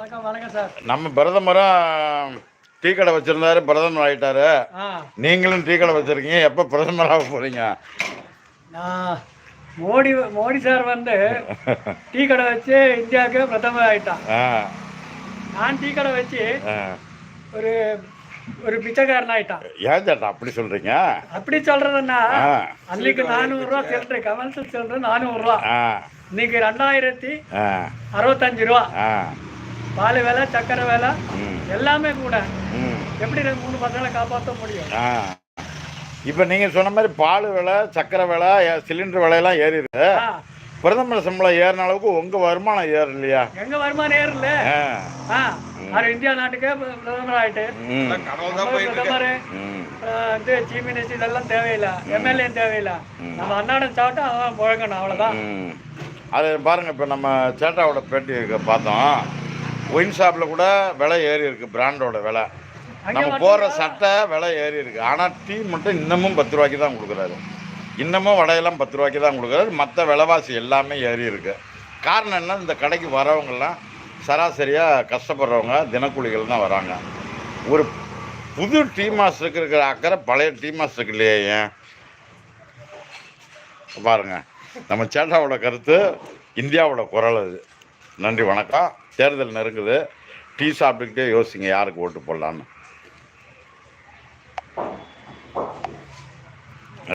வணக்கம் வணக்கம் சார். நம்ம பிரதமரும் டீ கடை வச்சிருந்தாரு பிரதமர் ஆயிட்டாரு. நீங்களும் டீ கடை வச்சிருக்கீங்க எப்போ பிரதமராக போறீங்க? நான் மோடி மோடி சார் வந்து டீ கடை வச்சு இந்தியாவுக்கு பிரதமர் ஆயிட்டான் நான் டீ கடை வச்சு. ஒரு ஒரு பிச்சைக்காரன் ஆயிட்டான். ஏன் சேட்டா அப்படி சொல்றீங்க? அப்படி சொல்றதுன்னா அன்னைக்கு நானூறுரூவா சில்லறை கமல்சல் சில்லறை நானூறுரூவா. ஆ. இன்னைக்கு ரெண்டாயிரத்தி அறுபத்தஞ்சு ரூபா. பால் விலை சக்கரை விலை எல்லாமே கூட. எப்படி ரெண்டு மூணு பசங்களை காப்பாற்ற முடியும்? இப்போ நீங்கள் சொன்ன மாதிரி பால் விலை சக்கரை விலை சிலிண்டர் விலையெல்லாம் ஏறி இருக்கு ஆ. பிரதமர் சம்பளம் ஏறின அளவுக்கு உங்கள் வருமானம் ஏறும் இல்லையா எங்க வருமானம் ஏறல. இந்தியா நாட்டுக்கே பிரதமர் ஆயிட்டு பிரதமர் இது சீஃப் மினிஸ்டர் இதெல்லாம் தேவையில்லை. எம்எல்ஏ தேவையில்லை. நம்ம அன்னாடம் சாப்பிட்டா அவன் புழங்கணும் அவ்வளோதான். அது பாருங்க இப்போ நம்ம சேட்டாவோட பேட்டி பார்த்தோம். ஒயின் ஷாப்பில் கூட விலை ஏறி இருக்கு பிராண்டோட விலை. நம்ம போடுற சட்டை விலை ஏறி இருக்கு. ஆனால் டீ மட்டும் இன்னமும் பத்து ரூபாய்க்கு தான் கொடுக்குறாரு. இன்னமும் வடையெல்லாம் பத்து ரூபாய்க்கு தான் கொடுக்குறாரு. மற்ற விலைவாசி எல்லாமே ஏறி இருக்கு. காரணம் என்ன? இந்த கடைக்கு வரவங்கெல்லாம் சராசரியாக கஷ்டப்படுறவங்க தினக்கூலிகள் தான் வராங்க. ஒரு புது டீ மாஸ்டருக்கு இருக்கிற அக்கறை பழைய டீ மாஸ்டருக்கு இல்லையே ஏன்? பாருங்க. நம்ம சேட்டாவோட கருத்து இந்தியாவோட குரல் அது. நன்றி வணக்கம். தேர்தல் நெருங்குது. டீ சாப்பிட்டுக்கிட்டே யோசிங்க யாருக்கு ஓட்டு போடலான்னு